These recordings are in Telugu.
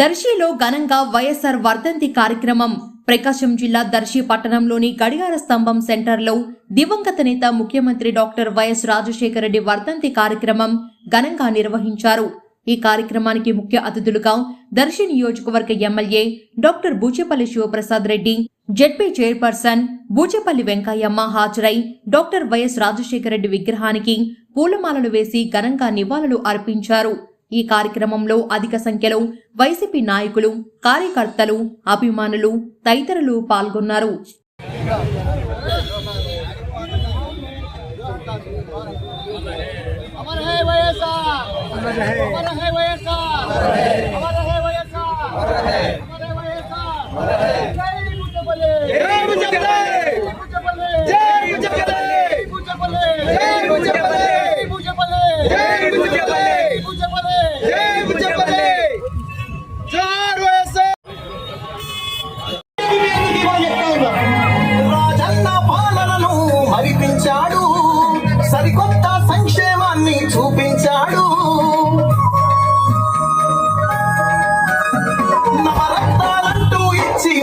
దర్శిలో ఘనంగా వైఎస్ఆర్ వర్ధంతి కార్యక్రమం. ప్రకాశం జిల్లా దర్శి పట్టణంలోని గడియార స్తంభం సెంటర్లో దివంగత నేత ముఖ్యమంత్రి డాక్టర్ వైఎస్ రాజశేఖర రెడ్డి వర్ధంతి కార్యక్రమం ఘనంగా నిర్వహించారు. ఈ కార్యక్రమానికి ముఖ్య అతిథులుగా దర్శి నియోజకవర్గ MLA doctor Buchepalli Sivaprasad Reddy ZP chairperson Buchepalli Venkayamma హాజరై డాక్టర్ వైఎస్ రాజశేఖర రెడ్డి విగ్రహానికి పూలమాలలు వేసి ఘనంగా నివాళులు అర్పించారు. ఈ కార్యక్రమంలో అధిక సంఖ్యలో వైసీపీ నాయకులు కార్యకర్తలు అభిమానులు తదితరులు పాల్గొన్నారు.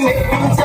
music.